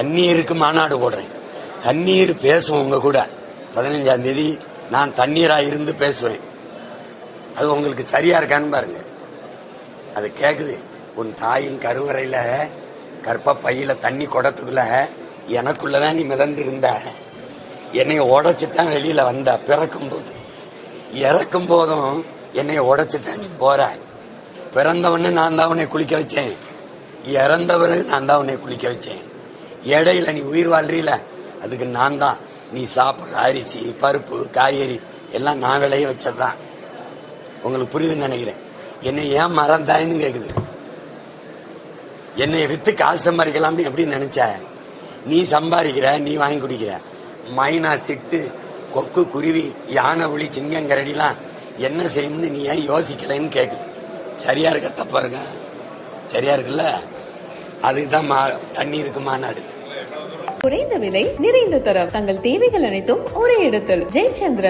தண்ணீருக்கு மாநாடு போடுறேன். தண்ணீர் பேசுவோம் உங்க கூட. பதினஞ்சாம் தேதி நான் தண்ணீராக இருந்து பேசுவேன். அது உங்களுக்கு சரியா இருக்கான்னு பாருங்க. அது கேக்குது. உன் தாயின் கருவறையில கற்ப பையில தண்ணி குடத்துக்குள்ள எனக்குள்ளதான் நீ மிதந்து இருந்த என்னைய உடைச்சுத்தான் வெளியில வந்த பிறக்கும் போது இறக்கும் போதும் என்னைய உடைச்சித்தான் நீ போற. பிறந்தவனே நான் தான் உன்னை குளிக்க வச்சேன். இறந்த பிறகு நான் தான் உன்னை குளிக்க வச்சேன். இடையில நீ உயிர் வாழ்றீல? அதுக்கு நான் தான். நீ சாப்பிட்ற அரிசி பருப்பு காய்கறி எல்லாம் நான் விளைய வச்சதுதான். உங்களுக்கு புரியுதுன்னு நினைக்கிறேன். என்னை ஏன் மறந்தாயின்னு கேக்குது. என்னை வித்து காசு சம்பாதிக்கலாம்னு எப்படி நினைச்ச? நீ சம்பாதிக்கிற நீ வாங்கி குடிக்கிற. மைனா சிட்டு கொக்கு குருவி யானை புலி சிங்கங்கரடிலாம் என்ன செய்யும்னு நீ ஏன் யோசிக்கலைன்னு கேக்குது. சரியா இருக்க? தப்பா இருக்கா? சரியா இருக்குல்ல? அதுதான் தான் மா தண்ணீருக்கு மாநாடு. குறைந்த விலை நிறைந்த தரம். தங்கள் தேவைகள் அனைத்தும் ஒரே இடத்தில். ஜெயச்சந்திரன்.